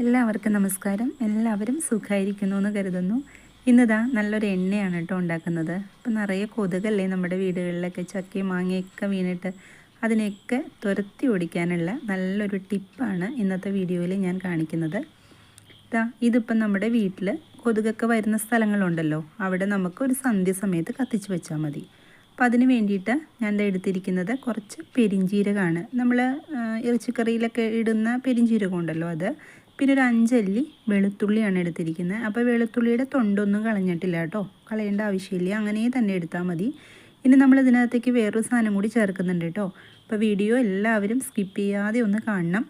എല്ലാവർക്കും നമസ്കാരം. എല്ലാവരും സുഖമായിരിക്കുന്നു എന്ന് കരുതുന്നു. ഇന്നിതാ നല്ലൊരു എണ്ണയാണ് കേട്ടോ ഉണ്ടാക്കുന്നത്. ഇപ്പം നിറയെ കൊതുകല്ലേ നമ്മുടെ വീടുകളിലൊക്കെ ചക്കയും മാങ്ങയൊക്കെ വീണിട്ട് അതിനെയൊക്കെ തുരത്തി ഓടിക്കാനുള്ള നല്ലൊരു ടിപ്പാണ് ഇന്നത്തെ വീഡിയോയിൽ ഞാൻ കാണിക്കുന്നത്. ഇതാ ഇതിപ്പം നമ്മുടെ വീട്ടിൽ കൊതുകൊക്കെ വരുന്ന സ്ഥലങ്ങളുണ്ടല്ലോ. അവിടെ നമുക്ക് ഒരു സന്ധ്യ സമയത്ത് കത്തിച്ച് വെച്ചാൽ മതി. അപ്പം അതിന് വേണ്ടിയിട്ട് ഞാൻ എടുത്തിരിക്കുന്നത് കുറച്ച് പെരിഞ്ചീരകമാണ്. നമ്മൾ ഇറച്ചിക്കറിയിലൊക്കെ ഇടുന്ന പെരിഞ്ചീരകം ഉണ്ടല്ലോ അത്. പിന്നെ ഒരു അഞ്ചല്ലി വെളുത്തുള്ളിയാണ് എടുത്തിരിക്കുന്നത്. അപ്പോൾ വെളുത്തുള്ളിയുടെ തൊണ്ടൊന്നും കളഞ്ഞിട്ടില്ല കേട്ടോ. കളയേണ്ട ആവശ്യമില്ല. അങ്ങനെ തന്നെ എടുത്താൽ മതി. ഇനി നമ്മൾ ഇതിനകത്തേക്ക് വേറൊരു സാധനം കൂടി ചേർക്കുന്നുണ്ട് കേട്ടോ. അപ്പോൾ വീഡിയോ എല്ലാവരും സ്കിപ്പ് ചെയ്യാതെ ഒന്ന് കാണണം.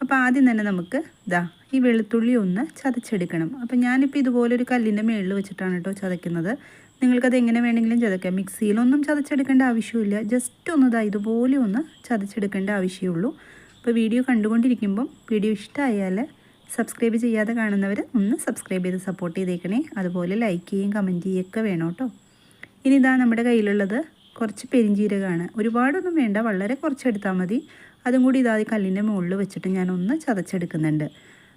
അപ്പോൾ ആദ്യം തന്നെ നമുക്ക് ഇതാ ഈ വെളുത്തുള്ളി ഒന്ന് ചതച്ചെടുക്കണം. അപ്പോൾ ഞാനിപ്പോൾ ഇതുപോലെ ഒരു കല്ലിന്റെ മേളിൽ വെച്ചിട്ടാണ് കേട്ടോ ചതയ്ക്കുന്നത്. നിങ്ങൾക്കത് എങ്ങനെ വേണമെങ്കിലും ചതയ്ക്കാം. മിക്സിയിലൊന്നും ചതച്ചെടുക്കേണ്ട ആവശ്യമില്ല. ജസ്റ്റ് ഒന്ന് ഇതാ ഇതുപോലെ ഒന്ന് ചതച്ചെടുക്കേണ്ട ആവശ്യമുള്ളൂ. അപ്പോൾ വീഡിയോ കണ്ടുകൊണ്ടിരിക്കുമ്പം വീഡിയോ ഇഷ്ടമായാൽ സബ്സ്ക്രൈബ് ചെയ്യാതെ കാണുന്നവർ ഒന്ന് സബ്സ്ക്രൈബ് ചെയ്ത് സപ്പോർട്ട് ചെയ്തേക്കണേ. അതുപോലെ ലൈക്ക് ചെയ്യുകയും കമന്റ് ചെയ്യുകയൊക്കെ വേണം കേട്ടോ. ഇനി ഇതാ നമ്മുടെ കയ്യിലുള്ളത് കുറച്ച് പെരിഞ്ചീരകമാണ് ഒരുപാടൊന്നും വേണ്ട വളരെ കുറച്ചെടുത്താൽ മതി. അതും കൂടി ഇതാ കല്ലിന്റെ മുകളിൽ വെച്ചിട്ട് ഞാനൊന്ന് ചതച്ചെടുക്കുന്നുണ്ട്.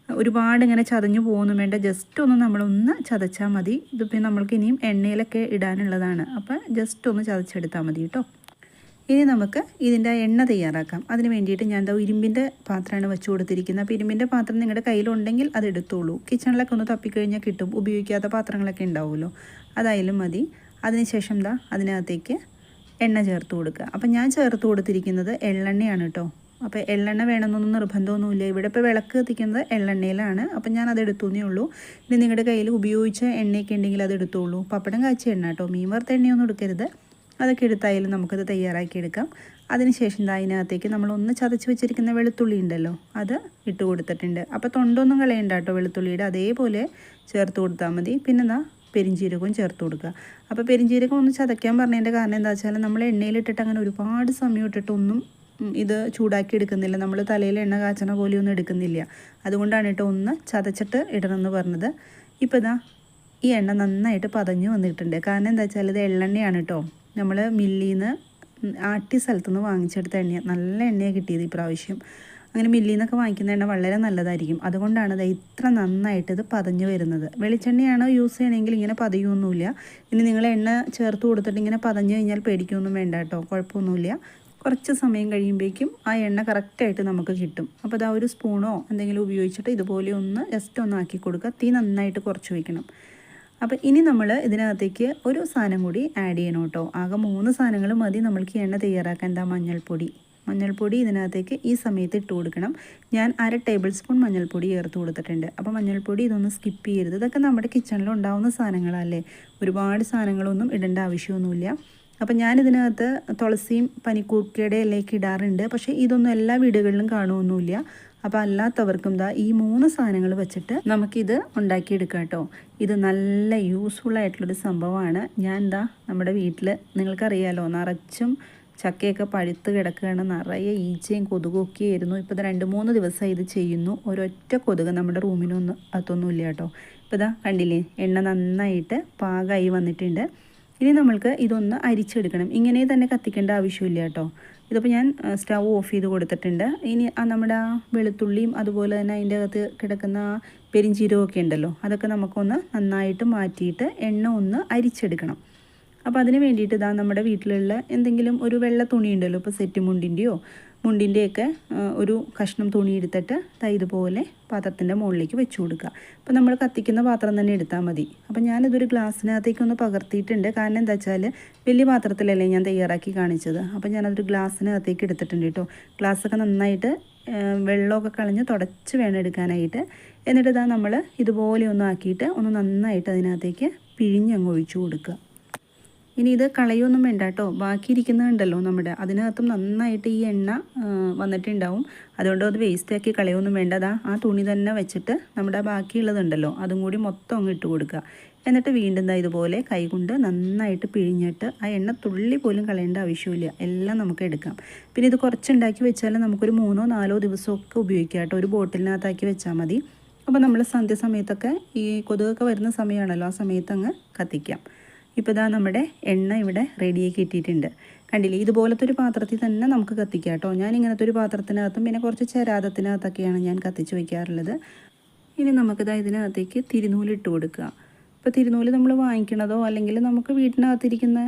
ഒരുപാട് ഇങ്ങനെ ചതഞ്ഞു പോകുന്നു വേണ്ട ജസ്റ്റ് ഒന്ന് നമ്മളൊന്ന് ചതച്ചാൽ മതി. ഇതിപ്പോൾ നമ്മൾക്ക് ഇനിയും എണ്ണയിലൊക്കെ ഇടാനുള്ളതാണ്. അപ്പോൾ ജസ്റ്റ് ഒന്ന് ചതച്ചെടുത്താൽ മതി കേട്ടോ. ഇനി നമുക്ക് ഇതിന്റെ എണ്ണ തയ്യാറാക്കാം. അതിന് വേണ്ടിയിട്ട് ഞാൻ എന്താ ഇരുമ്പിന്റെ പാത്രമാണ് വെച്ച് കൊടുത്തിരിക്കുന്നത്. അപ്പോൾ ഇരുമ്പിന്റെ പാത്രം നിങ്ങളുടെ കയ്യിലുണ്ടെങ്കിൽ അത് എടുത്തോളൂ. കിച്ചണിലൊക്കെ ഒന്ന് തപ്പിക്കഴിഞ്ഞാൽ കിട്ടും. ഉപയോഗിക്കാത്ത പാത്രങ്ങളൊക്കെ ഉണ്ടാവുമല്ലോ. അതായാലും മതി. അതിനുശേഷം എന്താ അതിനകത്തേക്ക് എണ്ണ ചേർത്ത് കൊടുക്കുക. അപ്പോൾ ഞാൻ ചേർത്ത് കൊടുത്തിരിക്കുന്നത് എള്ളെണ്ണയാണ് കേട്ടോ. അപ്പോൾ എള്ളെണ്ണ വേണമെന്നൊന്നും നിർബന്ധമൊന്നുമില്ല. ഇവിടെ ഇപ്പോൾ വിളക്ക് കത്തിക്കുന്നത് എള്ളെണ്ണയിലാണ്. അപ്പം ഞാൻ അത് എടുത്തുന്നേ ഉള്ളൂ. ഇനി നിങ്ങളുടെ കയ്യിൽ ഉപയോഗിച്ച എണ്ണയൊക്കെ ഉണ്ടെങ്കിൽ അത് എടുത്തോളൂ. പപ്പടം കാച്ചിയ എണ്ണ കേട്ടോ. മീൻ വറുത്ത എണ്ണയൊന്നും എടുക്കരുത്. അതൊക്കെ എടുത്തായാലും നമുക്കത് തയ്യാറാക്കി എടുക്കാം അതിനുശേഷം ഇതാ അതിനകത്തേക്ക് നമ്മളൊന്ന് ചതച്ച് വെച്ചിരിക്കുന്ന വെളുത്തുള്ളി ഉണ്ടല്ലോ അത് ഇട്ട് കൊടുത്തിട്ടുണ്ട്. അപ്പോൾ തൊണ്ടൊന്നും കളയണ്ട കേട്ടോ വെളുത്തുള്ളിയുടെ അതേപോലെ ചേർത്ത് കൊടുത്താൽ മതി. പിന്നെ എന്താ പെരിഞ്ചീരകവും ചേർത്ത് കൊടുക്കുക. അപ്പോൾ പെരിഞ്ചീരകം ഒന്ന് ചതയ്ക്കാൻ പറഞ്ഞതിന്റെ കാരണം എന്താ വെച്ചാൽ നമ്മൾ എണ്ണയിലിട്ടിട്ട് അങ്ങനെ ഒരുപാട് സമയം ഇട്ടിട്ടൊന്നും ഇത് ചൂടാക്കി എടുക്കുന്നില്ല. നമ്മൾ തലയിൽ എണ്ണ കാച്ചണ പോലെയൊന്നും എടുക്കുന്നില്ല. അതുകൊണ്ടാണ് കേട്ടോ ഒന്ന് ചതച്ചിട്ട് ഇടണമെന്ന് പറഞ്ഞത്. ഇപ്പോൾ ഇതാ ഈ എണ്ണ നന്നായിട്ട് പതഞ്ഞു വന്നിട്ടുണ്ട്. കാരണം എന്താ വെച്ചാൽ ഇത് എള്ളെണ്ണയാണ് കേട്ടോ നമ്മൾ മില്ലിൽ നിന്ന് ആട്ടി സ്ഥലത്തു നിന്ന് വാങ്ങിച്ചെടുത്ത എണ്ണ നല്ല എണ്ണയാണ് കിട്ടിയത് ഈ പ്രാവശ്യം അങ്ങനെ മില്ലിൽ നിന്നൊക്കെ വാങ്ങിക്കുന്ന എണ്ണ വളരെ നല്ലതായിരിക്കും. അതുകൊണ്ടാണ് ഇത് ഇത്ര നന്നായിട്ട് ഇത് പതഞ്ഞു വരുന്നത്. വെളിച്ചെണ്ണയാണോ യൂസ് ചെയ്യണമെങ്കിൽ ഇങ്ങനെ പതയൊന്നുമില്ല. ഇനി നിങ്ങൾ എണ്ണ ചേർത്ത് കൊടുത്തിട്ട് ഇങ്ങനെ പതഞ്ഞു കഴിഞ്ഞാൽ പേടിക്കൊന്നും വേണ്ട കേട്ടോ. കുഴപ്പമൊന്നുമില്ല. കുറച്ച് സമയം കഴിയുമ്പോഴേക്കും ആ എണ്ണ കറക്റ്റായിട്ട് നമുക്ക് കിട്ടും. അപ്പോൾ അതാ ഒരു സ്പൂണോ എന്തെങ്കിലും ഉപയോഗിച്ചിട്ട് ഇതുപോലെ ഒന്ന് ജസ്റ്റ് ഒന്ന് ആക്കി കൊടുക്കുക. തീ നന്നായിട്ട് കുറച്ച് വയ്ക്കണം അപ്പോൾ ഇനി നമ്മൾ ഇതിനകത്തേക്ക് ഒരു സാധനം കൂടി ആഡ് ചെയ്യണം കേട്ടോ. ആകെ മൂന്ന് സാധനങ്ങൾ മതി. നമ്മൾക്ക് എണ്ണ തയ്യാറാക്കാൻ. എന്താ മഞ്ഞൾപ്പൊടി. മഞ്ഞൾപ്പൊടി ഇതിനകത്തേക്ക് ഈ സമയത്ത് ഇട്ട് കൊടുക്കണം. ഞാൻ അര ടേബിൾ സ്പൂൺ മഞ്ഞൾപ്പൊടി ചേർത്ത് കൊടുത്തിട്ടുണ്ട്. അപ്പോൾ മഞ്ഞൾപ്പൊടി ഇതൊന്ന് സ്കിപ്പ് ചെയ്യരുത്. ഇതൊക്കെ നമ്മുടെ കിച്ചണിൽ ഉണ്ടാവുന്ന സാധനങ്ങളല്ലേ? ഒരുപാട് സാധനങ്ങളൊന്നും ഇടേണ്ട ആവശ്യമൊന്നുമില്ല. അപ്പം ഞാനിതിനകത്ത് തുളസിയും പനിക്കൂർക്കയുടെ ഇലയൊക്കെ ഇടാറുണ്ട്. പക്ഷേ ഇതൊന്നും എല്ലാ വീടുകളിലും കാണുമൊന്നുമില്ല അപ്പോൾ അല്ലാത്തവർക്കും ദാ ഈ മൂന്ന് സാധനങ്ങൾ വെച്ചിട്ട് നമുക്കിത് ഉണ്ടാക്കിയെടുക്കാം കേട്ടോ. ഇത് നല്ല യൂസ്ഫുൾ ആയിട്ടുള്ളൊരു സംഭവമാണ്. ഞാൻ എന്താ നമ്മുടെ വീട്ടിൽ നിങ്ങൾക്കറിയാലോ നിറച്ചും ചക്കയൊക്കെ പഴുത്ത് കിടക്കുകയാണ്. നിറയെ ഈച്ചയും കൊതുകൊക്കെ ആയിരുന്നു. ഇപ്പോൾ രണ്ട് മൂന്ന് ദിവസമായി ഇത് ചെയ്യുന്നു. ഒരൊറ്റ കൊതുക് നമ്മുടെ റൂമിനൊന്നും അകത്തൊന്നുമില്ല കേട്ടോ. ഇപ്പോൾ ഇതാ കണ്ടില്ലേ എണ്ണ നന്നായിട്ട് പാകമായി വന്നിട്ടുണ്ട്. ഇനി നമ്മൾക്ക് ഇതൊന്ന് അരിച്ചെടുക്കണം. ഇങ്ങനെ തന്നെ കത്തിക്കേണ്ട ആവശ്യമില്ല കേട്ടോ. ഇതിപ്പോൾ ഞാൻ സ്റ്റവ് ഓഫ് ചെയ്ത് കൊടുത്തിട്ടുണ്ട്. ഇനി ആ നമ്മുടെ വെളുത്തുള്ളിയും അതുപോലെ തന്നെ അതിന്റെ അകത്ത് കിടക്കുന്ന പെരിഞ്ചീരകമൊക്കെ ഉണ്ടല്ലോ അതൊക്കെ നമുക്കൊന്ന് നന്നായിട്ട് മാറ്റിയിട്ട് എണ്ണ ഒന്ന് അരിച്ചെടുക്കണം. അപ്പോൾ അതിന് വേണ്ടിയിട്ട് ഇതാ നമ്മുടെ വീട്ടിലുള്ള എന്തെങ്കിലും ഒരു വെള്ള തുണി ഉണ്ടല്ലോ ഇപ്പോൾ സെറ്റ് മുണ്ടിന്റെയോ മുണ്ടിന്റെയൊക്കെ ഒരു കഷ്ണം തുണി എടുത്തിട്ട് തൈ ഇതുപോലെ പാത്രത്തിന്റെ മുകളിലേക്ക് വെച്ച് കൊടുക്കുക. അപ്പോൾ നമ്മൾ കത്തിക്കുന്ന പാത്രം തന്നെ എടുത്താൽ മതി. അപ്പോൾ ഞാനിതൊരു ഗ്ലാസ്സിനകത്തേക്കൊന്ന് പകർത്തിയിട്ടുണ്ട്. കാരണം എന്താ വെച്ചാൽ വലിയ പാത്രത്തിലല്ലേ ഞാൻ തയ്യാറാക്കി കാണിച്ചത്. അപ്പോൾ ഞാനതൊരു ഗ്ലാസ്സിനകത്തേക്ക് എടുത്തിട്ടുണ്ട് കേട്ടോ. ഗ്ലാസ്സൊക്കെ നന്നായിട്ട് വെള്ളമൊക്കെ കളഞ്ഞ് തുടച്ച് വേണം എടുക്കാനായിട്ട്. എന്നിട്ട് ഇതാ നമ്മൾ ഇതുപോലെ ഒന്ന് ആക്കിയിട്ട് ഒന്ന് നന്നായിട്ട് അതിനകത്തേക്ക് പിഴിഞ്ഞങ്ങ് ഒഴിച്ചു കൊടുക്കുക. ഇനി ഇത് കളയൊന്നും വേണ്ട കേട്ടോ. ബാക്കി ഇരിക്കുന്നുണ്ടല്ലോ നമ്മുടെ. അതിനകത്തും നന്നായിട്ട് ഈ എണ്ണ വന്നിട്ടുണ്ടാവും. അതുകൊണ്ട് അത് വേസ്റ്റാക്കി കളയൊന്നും വേണ്ടതാ ആ തുണി തന്നെ വെച്ചിട്ട് നമ്മുടെ ബാക്കിയുള്ളതുണ്ടല്ലോ അതും കൂടി മൊത്തം അങ്ങ് ഇട്ട് കൊടുക്കുക. എന്നിട്ട് വീണ്ടും ഇതുപോലെ കൈകൊണ്ട് നന്നായിട്ട് പിഴിഞ്ഞിട്ട് ആ എണ്ണ തുള്ളി പോലും കളയേണ്ട ആവശ്യമില്ല. എല്ലാം നമുക്ക് എടുക്കാം. പിന്നെ ഇത് കുറച്ചുണ്ടാക്കി വെച്ചാൽ നമുക്കൊരു മൂന്നോ നാലോ ദിവസമൊക്കെ ഉപയോഗിക്കാം കേട്ടോ. ഒരു ബോട്ടിലിനകത്താക്കി വെച്ചാൽ മതി. അപ്പോൾ നമ്മൾ സന്ധ്യ സമയത്തൊക്കെ ഈ കൊതുകൊക്കെ വരുന്ന സമയമാണല്ലോ ആ സമയത്ത് അങ്ങ് കത്തിക്കാം. ഇപ്പോൾ ഇതാ നമ്മുടെ എണ്ണ ഇവിടെ റെഡിയാക്കി ഇട്ടിട്ടുണ്ട്. കണ്ടില്ലേ? ഇതുപോലത്തെ ഒരു പാത്രത്തിൽ തന്നെ നമുക്ക് കത്തിക്കാം കേട്ടോ. ഞാൻ ഇങ്ങനത്തെ ഒരു പാത്രത്തിനകത്തും പിന്നെ കുറച്ച് ചരാതത്തിനകത്തൊക്കെയാണ് ഞാൻ കത്തിച്ച് വയ്ക്കാറുള്ളത് ഇനി നമുക്കിതാ ഇതിനകത്തേക്ക് തിരുനൂൽ ഇട്ട് കൊടുക്കുക ഇപ്പോൾ തിരുനൂൽ നമ്മൾ വാങ്ങിക്കണതോ അല്ലെങ്കിൽ നമുക്ക് വീട്ടിനകത്തിരിക്കുന്ന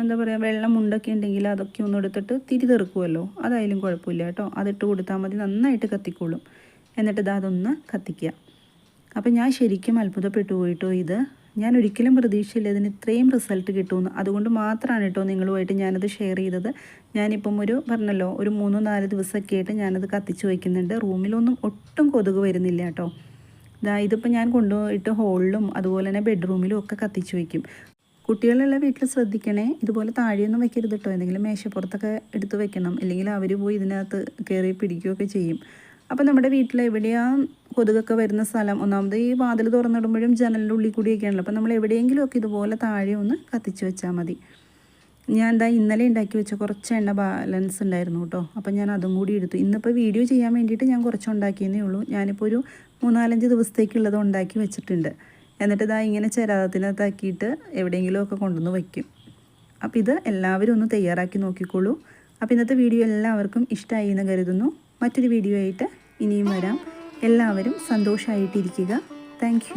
എന്താ പറയുക വെള്ളം മുണ്ടൊക്കെ ഉണ്ടെങ്കിൽ അതൊക്കെ ഒന്ന് എടുത്തിട്ട് തിരി തെറുക്കുമല്ലോ അതായാലും കുഴപ്പമില്ല കേട്ടോ. അതിട്ട് കൊടുത്താൽ മതി. നന്നായിട്ട് കത്തിക്കോളും. എന്നിട്ട് ഇതാ അതൊന്ന് കത്തിക്കുക അപ്പം ഞാൻ ശരിക്കും അത്ഭുതപ്പെട്ടു പോയിട്ടോ ഇത്. ഞാൻ ഒരിക്കലും പ്രതീക്ഷയില്ല ഇതിന് ഇത്രയും റിസൾട്ട് കിട്ടുമെന്ന്. അതുകൊണ്ട് മാത്രമാണ് കേട്ടോ നിങ്ങളുമായിട്ട് ഞാനത് ഷെയർ ചെയ്തത്. ഞാനിപ്പം ഒരു പറഞ്ഞല്ലോ ഒരു മൂന്നോ നാല് ദിവസമൊക്കെ ആയിട്ട് ഞാനത് കത്തിച്ച് വയ്ക്കുന്നുണ്ട് റൂമിലൊന്നും ഒട്ടും കൊതുക് വരുന്നില്ല കേട്ടോ. ഇതാ ഇതിപ്പോൾ ഞാൻ കൊണ്ടുപോയിട്ട് ഹോളിലും അതുപോലെ തന്നെ ബെഡ്റൂമിലും ഒക്കെ കത്തിച്ച് വയ്ക്കും കുട്ടികളെല്ലാം വീട്ടിൽ ശ്രദ്ധിക്കണേ. ഇതുപോലെ താഴെയൊന്നും വെക്കരുത് കേട്ടോ. എന്തെങ്കിലും മേശപ്പുറത്തൊക്കെ എടുത്ത് വെക്കണം. അല്ലെങ്കിൽ അവർ പോയി ഇതിനകത്ത് കയറി പിടിക്കുകയൊക്കെ ചെയ്യും. അപ്പോൾ നമ്മുടെ വീട്ടിൽ എവിടെയാണ് കൊതുകൊക്കെ വരുന്ന സ്ഥലം. ഒന്നാമത് ഈ വാതിൽ തുറന്നിടുമ്പോഴും ജനലിന്റെ ഉള്ളിൽ കൂടിയൊക്കെയാണല്ലോ. അപ്പോൾ നമ്മൾ എവിടെയെങ്കിലുമൊക്കെ ഇതുപോലെ താഴെ ഒന്ന് കത്തിച്ച് വെച്ചാൽ മതി. ഞാൻ എന്താ ഇന്നലെ ഉണ്ടാക്കി വെച്ച കുറച്ച് എണ്ണ ബാലൻസ് ഉണ്ടായിരുന്നു കേട്ടോ. അപ്പം ഞാൻ അതും കൂടി എടുത്തു. ഇന്നിപ്പോൾ വീഡിയോ ചെയ്യാൻ വേണ്ടിയിട്ട് ഞാൻ കുറച്ച് ഉണ്ടാക്കിയെന്നേ ഉള്ളൂ. ഞാനിപ്പോൾ ഒരു മൂന്നാലഞ്ച് ദിവസത്തേക്കുള്ളത് ഉണ്ടാക്കി വെച്ചിട്ടുണ്ട്. എന്നിട്ട് ഇതാ ഇങ്ങനെ ചരാതത്തിനകത്താക്കിയിട്ട് എവിടെയെങ്കിലുമൊക്കെ കൊണ്ടുവന്ന് വയ്ക്കും. അപ്പോൾ ഇത് എല്ലാവരും ഒന്ന് തയ്യാറാക്കി നോക്കിക്കോളൂ. അപ്പോൾ ഇന്നത്തെ വീഡിയോ എല്ലാവർക്കും ഇഷ്ടമായി എന്ന് കരുതുന്നു. മറ്റൊരു വീഡിയോ ആയിട്ട് ഇനിയും വരാം. എല്ലാവരും സന്തോഷമായിട്ടിരിക്കുക താങ്ക്